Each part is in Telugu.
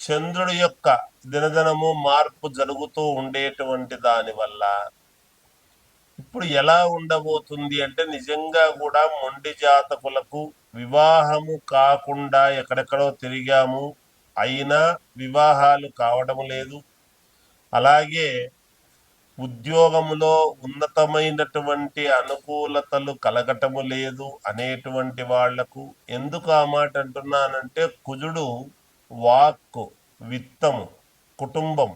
చంద్రుడి యొక్క దినదినము మార్పు జరుగుతూ ఉండేటువంటి దాని వల్ల ఇప్పుడు ఎలా ఉండబోతుంది అంటే నిజంగా కూడా మొండి జాతకులకు వివాహము కాకుండా ఎక్కడెక్కడో తిరిగాము అయినా వివాహాలు కావడం లేదు. అలాగే ఉద్యోగములో ఉన్నతమైనటువంటి అనుకూలతలు కలగటము లేదు అనేటువంటి వాళ్ళకు ఎందుకు ఆ మాట అంటున్నానంటే కుజుడు వాక్కు విత్తము కుటుంబం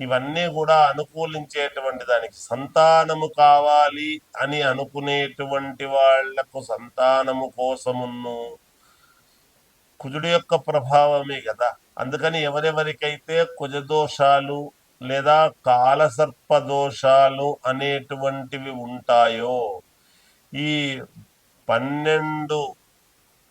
ఇవన్నీ కూడా అనుకూలించేటువంటి దానికి సంతానము కావాలి అని అనుకునేటువంటి వాళ్ళకు సంతానము కోసమును కుజుడు యొక్క ప్రభావమే కదా అందుకని ఎవరెవరికైతే కుజదోషాలు లేదా కాలసర్ప దోషాలు అనేటువంటివి ఉంటాయో ఈ పన్నెండు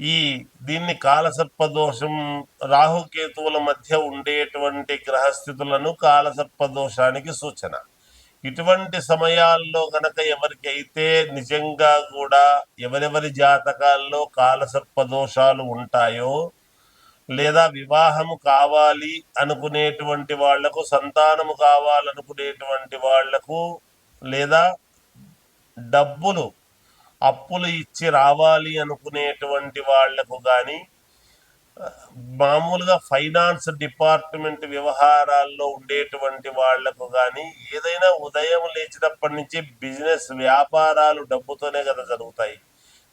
ఈ దీన్ని కాలసర్పదోషం రాహుకేతువుల మధ్య ఉండేటువంటి గ్రహస్థితులను కాలసర్పదోషానికి సూచన. ఇటువంటి సమయాల్లో గనక ఎవరికైతే నిజంగా కూడా ఎవరెవరి జాతకాల్లో కాలసర్పదోషాలు ఉంటాయో లేదా వివాహము కావాలి అనుకునేటువంటి వాళ్ళకు సంతానము కావాలనుకునేటువంటి వాళ్ళకు లేదా డబ్బులు అప్పులు ఇచ్చి రావాలి అనుకునేటువంటి వాళ్ళకు కానీ మామూలుగా ఫైనాన్స్ డిపార్ట్మెంట్ వ్యవహారాల్లో ఉండేటువంటి వాళ్ళకు కానీ ఏదైనా ఉదయం లేచినప్పటి నుంచి బిజినెస్ వ్యాపారాలు డబ్బుతోనే కదా జరుగుతాయి.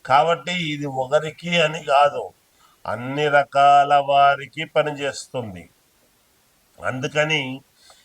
కాబట్టి ఇది ఒకరికి అని కాదు అన్ని రకాల వారికి పనిచేస్తుంది. అందుకని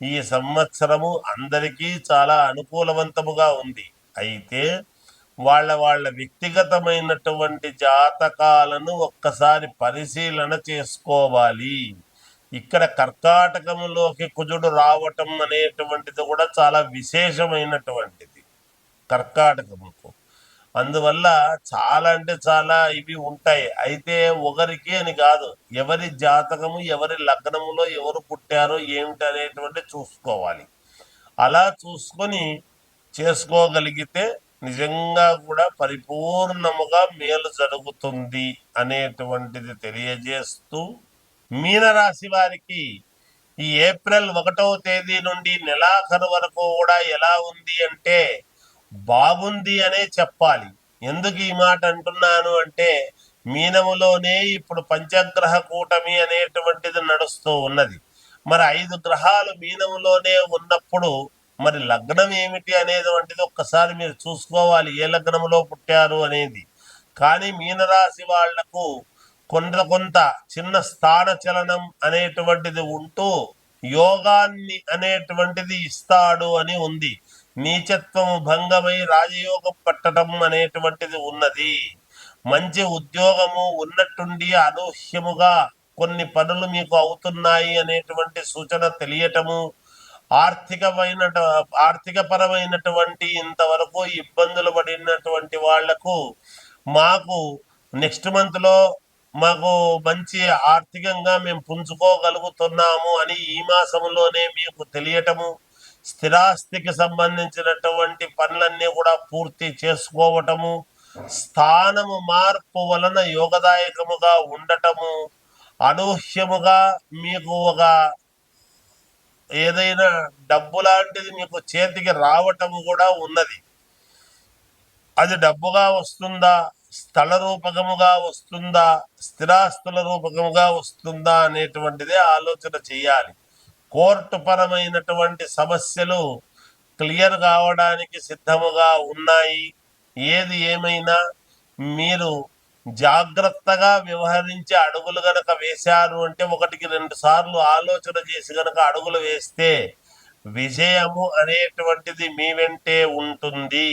ఈ సంవత్సరము అందరికీ చాలా అనుకూలవంతముగా ఉంది. అయితే వాళ్ళ వాళ్ళ వ్యక్తిగతమైనటువంటి జాతకాలను ఒక్కసారి పరిశీలన చేసుకోవాలి. ఇక్కడ కర్కాటకంలోకి కుజుడు రావటం అనేటువంటిది కూడా చాలా విశేషమైనటువంటిది. కర్కాటకముకు. అందువల్ల చాలా అంటే చాలా ఇవి ఉంటాయి. అయితే ఒకరికి అని కాదు ఎవరి జాతకము ఎవరి లగ్నములో ఎవరు పుట్టారో ఏమిటి అనేటువంటి చూసుకోవాలి. అలా చూసుకొని చేసుకోగలిగితే నిజంగా కూడా పరిపూర్ణముగా మేలు జరుగుతుంది అనేటువంటిది తెలియజేస్తూ మీనరాశి వారికి ఈ ఏప్రిల్ ఒకటవ తేదీ నుండి నెలాఖరు వరకు కూడా ఎలా ఉంది అంటే బాగుంది అనే చెప్పాలి. ఎందుకు ఈ మాట అంటున్నాను అంటే మీనములోనే ఇప్పుడు పంచగ్రహ కూటమి అనేటువంటిది నడుస్తూ ఉన్నది. మరి ఐదు గ్రహాలు మీనములోనే ఉన్నప్పుడు మరి లగ్నం ఏమిటి అనేది వంటిది ఒక్కసారి మీరు చూసుకోవాలి. ఏ లగ్నంలో పుట్టారు అనేది. కానీ మీనరాశి వాళ్ళకు కొంత కొంత చిన్న స్థాన చలనం అనేటువంటిది ఉంటూ యోగాన్ని అనేటువంటిది ఇస్తాడు అని ఉంది. నీచత్వము భంగమై రాజయోగం పట్టడం అనేటువంటిది ఉన్నది. మంచి ఉద్యోగము ఉన్నట్టుండి అనూహ్యముగా కొన్ని పనులు మీకు అవుతున్నాయి అనేటువంటి సూచన తెలియటము ఆర్థికమైన ఆర్థిక పరమైనటువంటి ఇంతవరకు ఇబ్బందులు పడినటువంటి వాళ్ళకు మాకు నెక్స్ట్ మంత్లో మాకు మంచి ఆర్థికంగా మేము పుంజుకోగలుగుతున్నాము అని ఈ మాసంలోనే మీకు తెలియటము స్థిరాస్తికి సంబంధించినటువంటి పనులన్నీ కూడా పూర్తి చేసుకోవటము స్థానము మార్పు వలన యోగదాయకముగా ఉండటము అనూహ్యముగా మీకు ఒక ఏదైనా డబ్బు లాంటిది మీకు చేతికి రావటము కూడా ఉన్నది. అది డబ్బుగా వస్తుందా స్థల రూపకముగా వస్తుందా స్థిరాస్తుల రూపకముగా వస్తుందా అనేటువంటిదే ఆలోచన చేయాలి. కోర్టు పరమైనటువంటి సమస్యలు క్లియర్ కావడానికి సిద్ధముగా ఉన్నాయి. ఏది ఏమైనా మీరు జాగ్రత్తగా వ్యవహరించి అడుగులు గనక వేశారు అంటే ఒకటికి రెండు సార్లు ఆలోచన చేసి గనక అడుగులు వేస్తే విజయము అనేటువంటిది మీ వెంటే ఉంటుంది.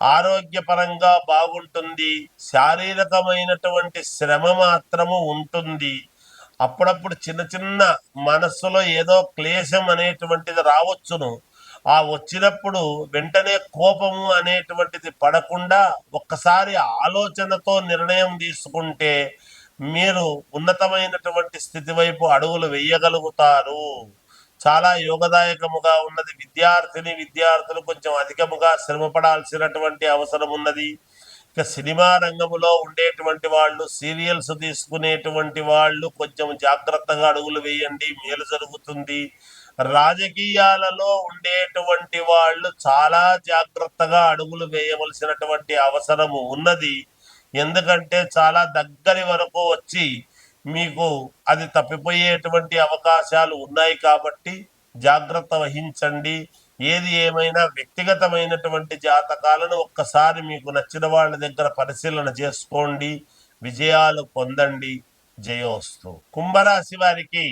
ఆరోగ్యపరంగా బాగుంటుంది. శారీరకమైనటువంటి శ్రమ మాత్రము ఉంటుంది. అప్పుడప్పుడు చిన్న చిన్న మనస్సులో ఏదో క్లేశం అనేటువంటిది రావచ్చును. ఆ వచ్చినప్పుడు వెంటనే కోపము అనేటువంటిది పడకుండా ఒక్కసారి ఆలోచనతో నిర్ణయం తీసుకుంటే మీరు ఉన్నతమైనటువంటి స్థితి వైపు అడుగులు వేయగలుగుతారు. చాలా యోగదాయకముగా ఉన్నది. విద్యార్థిని విద్యార్థులు కొంచెం అధికముగా శ్రమపడాల్సినటువంటి అవసరం ఉన్నది. ఇక సినిమా రంగంలో ఉండేటువంటి వాళ్ళు సీరియల్స్ తీసుకునేటువంటి వాళ్ళు కొంచెం జాగ్రత్తగా అడుగులు వేయండి మేలు జరుగుతుంది. రాజకీయాలలో ఉండేటువంటి వాళ్ళు చాలా జాగ్రత్తగా అడుగులు వేయవలసినటువంటి అవసరము ఉన్నది. ఎందుకంటే చాలా దగ్గరి వరకు వచ్చి మీకు అది తప్పిపోయేటువంటి అవకాశాలు ఉన్నాయి కాబట్టి జాగ్రత్త వహించండి. ఏది ఏమైనా వ్యక్తిగతమైనటువంటి జాతకాలను ఒక్కసారి మీకు నచ్చిన వాళ్ళ దగ్గర పరిశీలన చేసుకోండి విజయాలు పొందండి. జయోస్తు. కుంభరాశి వారికి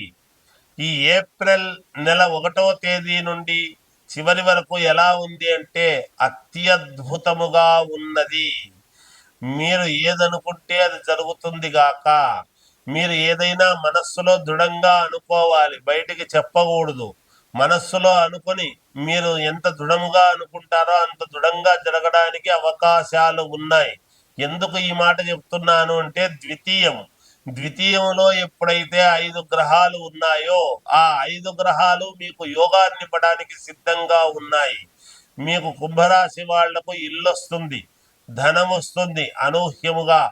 ఈ ఏప్రిల్ నెల ఒకటవ తేదీ నుండి చివరి వరకు ఎలా ఉంది అంటే అత్యద్భుతముగా ఉన్నది. మీరు ఏదనుకుంటే అది జరుగుతుంది గాక మీరు ఏదైనా మనస్సులో దృఢంగా అనుకోవాలి బయటికి చెప్పకూడదు. మనస్సులో అనుకొని మీరు ఎంత దృఢముగా అనుకుంటారో అంత దృఢంగా జరగడానికి అవకాశాలు ఉన్నాయి. ఎందుకు ఈ మాట చెప్తున్నాను అంటే ద్వితీయం. ద్వితీయంలో ఎప్పుడైతే ఐదు గ్రహాలు ఉన్నాయో ఆ ఐదు గ్రహాలు మీకు యోగాన్ని ఇవ్వడానికి సిద్ధంగా ఉన్నాయి. మీకు కుంభరాశి వాళ్ళకు ఇల్లు వస్తుంది ధనం వస్తుంది అనూహ్యముగా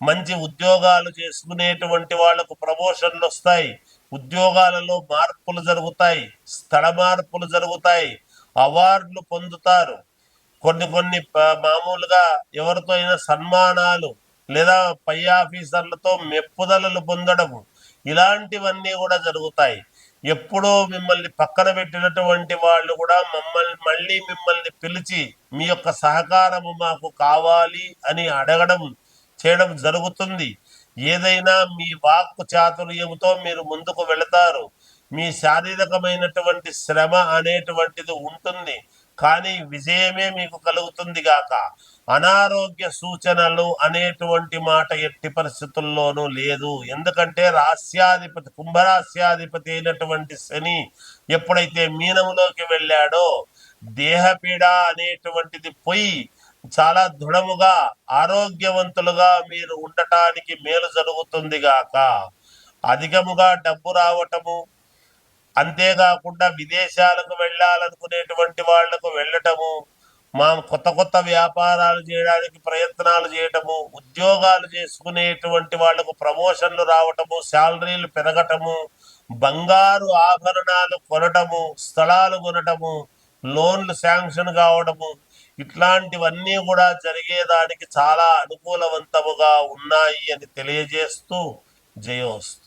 మంచి ఉద్యోగాలు చేసుకునేటువంటి వాళ్ళకు ప్రమోషన్లు వస్తాయి. ఉద్యోగాలలో మార్పులు జరుగుతాయి స్థల మార్పులు జరుగుతాయి అవార్డులు పొందుతారు. కొన్ని కొన్ని మామూలుగా ఎవరితో అయినా సన్మానాలు లేదా పై ఆఫీసర్లతో మెప్పుదలలు పొందడము ఇలాంటివన్నీ కూడా జరుగుతాయి. ఎప్పుడో మిమ్మల్ని పక్కన పెట్టినటువంటి వాళ్ళు కూడా మమ్మల్ని మళ్ళీ మిమ్మల్ని పిలిచి మీ యొక్క సహకారము మాకు కావాలి అని అడగడం చేయడం జరుగుతుంది. ఏదైనా మీ వాక్ చాతుర్యముతో మీరు ముందుకు వెళతారు. మీ శారీరకమైనటువంటి శ్రమ అనేటువంటిది ఉంటుంది. కానీ విజయమే మీకు కలుగుతుంది గాక. అనారోగ్య సూచనలు అనేటువంటి మాట ఎట్టి పరిస్థితుల్లోనూ లేదు. ఎందుకంటే రాస్యాధిపతి కుంభరాస్యాధిపతి అయినటువంటి శని ఎప్పుడైతే మీనములోకి వెళ్ళాడో దేహపీడ అనేటువంటిది పోయి చాలా దృఢముగా ఆరోగ్యవంతులుగా మీరు ఉండటానికి మేలు జరుగుతుంది గాక. అధికముగా డబ్బు రావటము అంతేకాకుండా విదేశాలకు వెళ్ళాలనుకునేటువంటి వాళ్ళకు వెళ్ళటము మా కొత్త కొత్త వ్యాపారాలు చేయడానికి ప్రయత్నాలు చేయటము ఉద్యోగాలు చేసుకునేటువంటి వాళ్ళకు ప్రమోషన్లు రావటము శాలరీలు పెరగటము బంగారు ఆభరణాలు కొనటము స్థలాలు కొనటము లోన్లు శాంక్షన్ కావడము ఇట్లాంటివన్నీ కూడా జరిగేదానికి చాలా అనుకూలవంతముగా ఉన్నాయి అని తెలియజేస్తూ జయోస్తు.